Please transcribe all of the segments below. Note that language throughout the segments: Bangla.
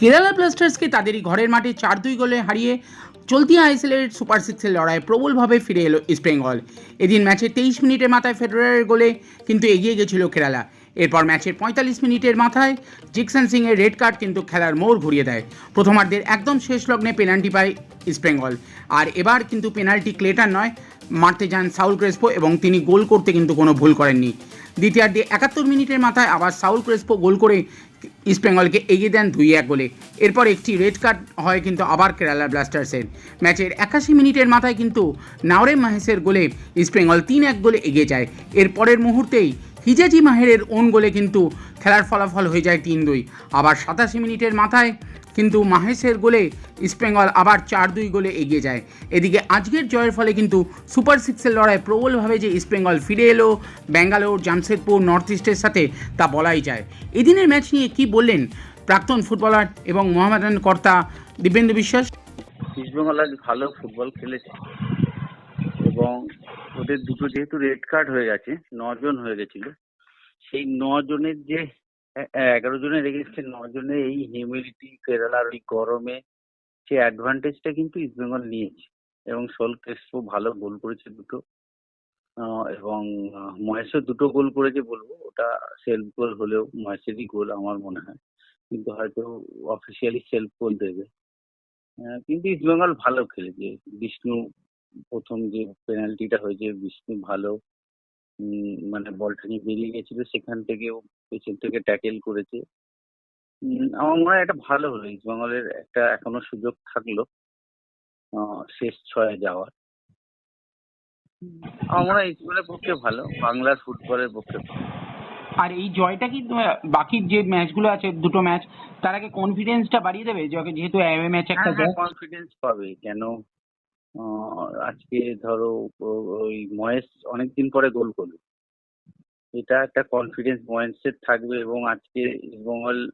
কেরালা ব্লাস্টার্সকে তাদেরই ঘরের মাঠে চার দুই গোলে হারিয়ে চলতি আইএসএলের সুপার সিক্সের লড়াই প্রবলভাবে ফিরে এলো ইস্টবেঙ্গল এদিন ম্যাচে তেইশ মিনিটের মাথায় ফেডারের গোলে কিন্তু এগিয়ে গেছিল কেরালা। এরপর ম্যাচের পঁয়তাল্লিশ মিনিটের মাথায় জিকসন সিংয়ের রেড কার্ড কিন্তু খেলার মোড় ঘুরিয়ে দেয়। প্রথমার্ধের একদম শেষ লগ্নে পেনাল্টি পায় ইস্টবেঙ্গল আর এবার কিন্তু পেনাল্টি ক্লেটার নয়, মারতে যান সাউল ক্রেসপো এবং তিনি গোল করতে কিন্তু কোনো ভুল করেননি। দ্বিতীয়ার্ধে একাত্তর মিনিটের মাথায় আবার সাউল ক্রেসপো গোল করে ইস্টবেঙ্গলকে এগিয়ে দেন দুই এক গোলে। এরপর একটি রেড কার্ড হয় কিন্তু আবার কেরালা ব্লাস্টার্সের। ম্যাচের একাশি মিনিটের মাথায় কিন্তু নাওরে মাহেসের গোলে ইস্টবেঙ্গল তিন এক গোলে এগিয়ে যায়। এর পরের মুহূর্তেই হিজাজি মাহেরের ওন গোলে কিন্তু খেলার ফলাফল হয়ে যায় তিন দুই। আবার সাতাশি মিনিটের মাথায় কিন্তু মাহেশের গোলে ইস্টবেঙ্গল আবার চার দুই গোলে এগিয়ে যায়। এদিকে আজকের জয়ের ফলে কিন্তু সুপার সিক্সের লড়াই প্রবলভাবে যে ইস্টবেঙ্গল ফিরে এলো, ব্যাঙ্গালোর, জামশেদপুর, নর্থ ইস্টের সাথে তা বলাই যায়। এদিনের ম্যাচ নিয়ে কি বললেন প্রাক্তন ফুটবলার এবং মোহামেডান কর্তা দিব্যেন্দু বিশ্বাস? ইস্টবেঙ্গল আজ ভালো ফুটবল খেলেছে এবং ওদের দুটো যেহেতু রেড কার্ড হয়ে গেছে, নজন হয়ে গেছিল। সেই জনের যে এগারো জনের এগেনস্টে জনের এই হিউমিডিটি কেরালার ওই গরমে সে অ্যাডভান্টেজটা কিন্তু ইস্টবেঙ্গল নিয়েছে এবং সোল ক্রেসপো ভালো গোল করেছে দুটো। এবং মহেশও দুটো গোল করেছে বলব, ওটা সেলফ গোল হলেও মহেশেরই গোল আমার মনে হয়। কিন্তু হয়তো অফিসিয়ালি সেলফ গোল দেবে। কিন্তু ইস্টবেঙ্গল ভালো খেলেছে। বিষ্ণু প্রথম যে পেনাল্টিটা হয়েছে, বিষ্ণু ভালো মানে বলটা নিয়ে বেরিয়ে গেছিল, সেখান থেকেও পেছন থেকে ট্যাকেল করেছে। আমার মনে হয় এটা ভালো হলো। ইস্টবেঙ্গলের একটা এখনও সুযোগ থাকল আহ, শেষ ছয়ে যাওয়ার। আমার মনে হয় ইস্টবেঙ্গলের পক্ষে ভালো বাংলার ফুটবলের পক্ষে ভালো। আর এই জয়টা কি বাকি যে ম্যাচগুলো আছে দুটো ম্যাচ তার আগে কনফিডেন্সটা বাড়িয়ে দেবে? যেহেতু অ্যাওয়ে ম্যাচ একটা জয় কনফিডেন্স পাবে। কেন আহ, আজকে ধরো ওই মহেশ অনেকদিন পরে গোল করল। এটা একটা কনফিডেন্স মহেশের থাকবে এবং আজকে ইস্টবেঙ্গল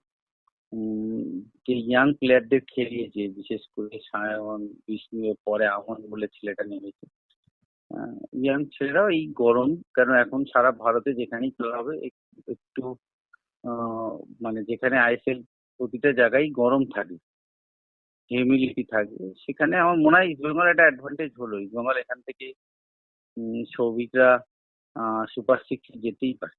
যে ইয়াং প্লেয়ারদের খেলিয়েছে, বিশেষ করে সায়ন, বিষ্ণু পরে আমন বলে ছেলেটা নেমেছে। ইয়াং ছেলেরাও এই গরম কেন এখন সারা ভারতে যেখানেই খেলা হবে, এক- একটু মানে যেখানে আইএসএল প্রতিটা জায়গায় গরম থাকে হিউমিডিটি থাকবে সেখানে আমার মনে হয় ইস্টবেঙ্গল একটা অ্যাডভান্টেজ হলো। ইস্টবেঙ্গল এখান থেকে সৌভিকরা সুপার সিক্স যেতেই পারে